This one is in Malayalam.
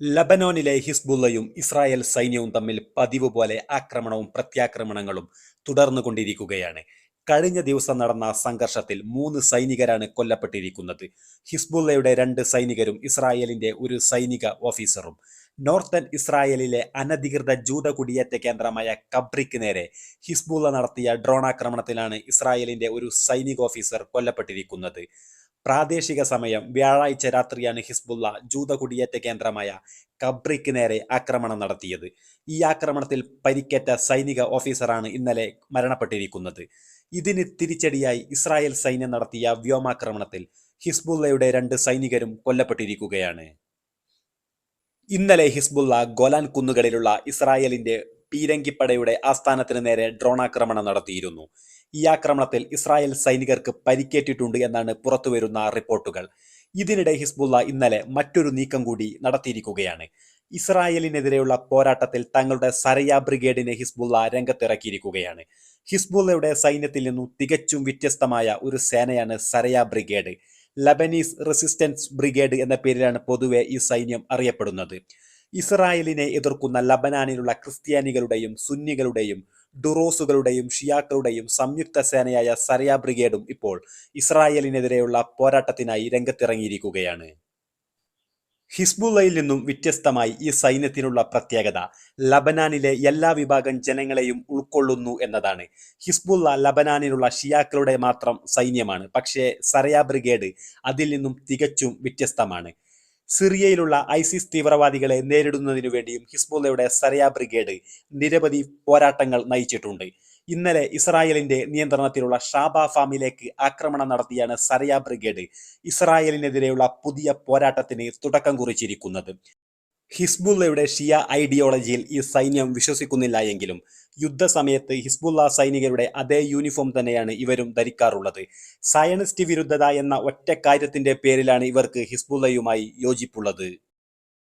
ലബനോനിലെ ഹിസ്ബുള്ളയും ഇസ്രായേൽ സൈന്യവും തമ്മിൽ പതിവ് പോലെ ആക്രമണവും പ്രത്യാക്രമണങ്ങളും തുടർന്നുകൊണ്ടിരിക്കുകയാണ്. കഴിഞ്ഞ ദിവസം നടന്ന സംഘർഷത്തിൽ മൂന്ന് സൈനികരാണ് കൊല്ലപ്പെട്ടിരിക്കുന്നത്. ഹിസ്ബുള്ളയുടെ രണ്ട് സൈനികരും ഇസ്രായേലിന്റെ ഒരു സൈനിക ഓഫീസറും. നോർത്തേൺ ഇസ്രായേലിലെ അനധികൃത ജൂത കുടിയേറ്റ കേന്ദ്രമായ കബ്രിക്ക് നേരെ ഹിസ്ബുള്ള നടത്തിയ ഡ്രോൺ ആക്രമണത്തിലാണ് ഇസ്രായേലിന്റെ ഒരു സൈനിക ഓഫീസർ കൊല്ലപ്പെട്ടിരിക്കുന്നത്. പ്രാദേശിക സമയം വ്യാഴാഴ്ച രാത്രിയാണ് ഹിസ്ബുള്ള ജൂത കുടിയേറ്റ കേന്ദ്രമായ കബ്രിക്ക് നേരെ ആക്രമണം നടത്തിയത്. ഈ ആക്രമണത്തിൽ പരിക്കേറ്റ സൈനിക ഓഫീസറാണ് ഇന്നലെ മരണപ്പെട്ടിരിക്കുന്നത്. ഇതിന് തിരിച്ചടിയായി ഇസ്രായേൽ സൈന്യം നടത്തിയ വ്യോമാക്രമണത്തിൽ ഹിസ്ബുള്ളയുടെ രണ്ട് സൈനികരും കൊല്ലപ്പെട്ടിരിക്കുകയാണ്. ഇന്നലെ ഹിസ്ബുള്ള ഗോലാൻ കുന്നുകളിലുള്ള ഇസ്രായേലിന്റെ പീരങ്കിപ്പടയുടെ ആസ്ഥാനത്തിന് നേരെ ഡ്രോണാക്രമണം നടത്തിയിരുന്നു. ഈ ആക്രമണത്തിൽ ഇസ്രായേൽ സൈനികർക്ക് പരിക്കേറ്റിട്ടുണ്ട് എന്നാണ് പുറത്തുവരുന്ന റിപ്പോർട്ടുകൾ. ഇതിനിടെ ഹിസ്ബുള്ള ഇന്നലെ മറ്റൊരു നീക്കം കൂടി നടത്തിയിരിക്കുകയാണ്. ഇസ്രായേലിനെതിരെയുള്ള പോരാട്ടത്തിൽ തങ്ങളുടെ സരയ ബ്രിഗേഡിനെ ഹിസ്ബുള്ള രംഗത്തിറക്കിയിരിക്കുകയാണ്. ഹിസ്ബുള്ളയുടെ സൈന്യത്തിൽ നിന്നും തികച്ചും വ്യത്യസ്തമായ ഒരു സേനയാണ് Saraya brigade. Lebanese resistance brigade എന്ന പേരിലാണ് പൊതുവെ ഈ സൈന്യം അറിയപ്പെടുന്നത്. ഇസ്രായേലിനെ എതിർക്കുന്ന ലബനാനിലുള്ള ക്രിസ്ത്യാനികളുടെയും സുന്നികളുടെയും ഡുറോസുകളുടെയും ഷിയാക്കളുടെയും സംയുക്ത സേനയായ സരയ ബ്രിഗേഡും ഇപ്പോൾ ഇസ്രായേലിനെതിരെയുള്ള പോരാട്ടത്തിനായി രംഗത്തിറങ്ങിയിരിക്കുകയാണ്. ഹിസ്ബുള്ളയിൽ നിന്നും വ്യത്യസ്തമായി ഈ സൈന്യത്തിനുള്ള പ്രത്യേകത ലബനാനിലെ എല്ലാ വിഭാഗം ജനങ്ങളെയും ഉൾക്കൊള്ളുന്നു എന്നതാണ്. ഹിസ്ബുള്ള ലബനാനിലുള്ള ഷിയാക്കളുടെ മാത്രം സൈന്യമാണ് പക്ഷേ സറയ ബ്രിഗേഡ് അതിൽ നിന്നും തികച്ചും വ്യത്യസ്തമാണ്. സിറിയയിലുള്ള ഐസിസ് തീവ്രവാദികളെ നേരിടുന്നതിനു വേണ്ടിയും ഹിസ്ബുള്ളയുടെ സരയ ബ്രിഗേഡ് നിരവധി പോരാട്ടങ്ങൾ നയിച്ചിട്ടുണ്ട്. ഇന്നലെ ഇസ്രായേലിന്റെ നിയന്ത്രണത്തിലുള്ള ഷാബ ഫാമിലേക്ക് ആക്രമണം നടത്തിയാണ് സരയ ബ്രിഗേഡ് ഇസ്രായേലിനെതിരെയുള്ള പുതിയ പോരാട്ടത്തിന് തുടക്കം കുറിച്ചിരിക്കുന്നത്. ഹിസ്ബുള്ളയുടെ ഷിയ ഐഡിയോളജിയിൽ ഈ സൈന്യം വിശ്വസിക്കുന്നില്ല എങ്കിലും യുദ്ധസമയത്ത് ഹിസ്ബുള്ള സൈനികരുടെ അതേ യൂണിഫോം തന്നെയാണ് ഇവരും ധരിക്കാറുള്ളത്. സയനിസ്റ്റ് വിരുദ്ധത എന്ന ഒറ്റ കാര്യത്തിന്റെ പേരിലാണ് ഇവർക്ക് ഹിസ്ബുള്ളയുമായി യോജിപ്പുള്ളത്.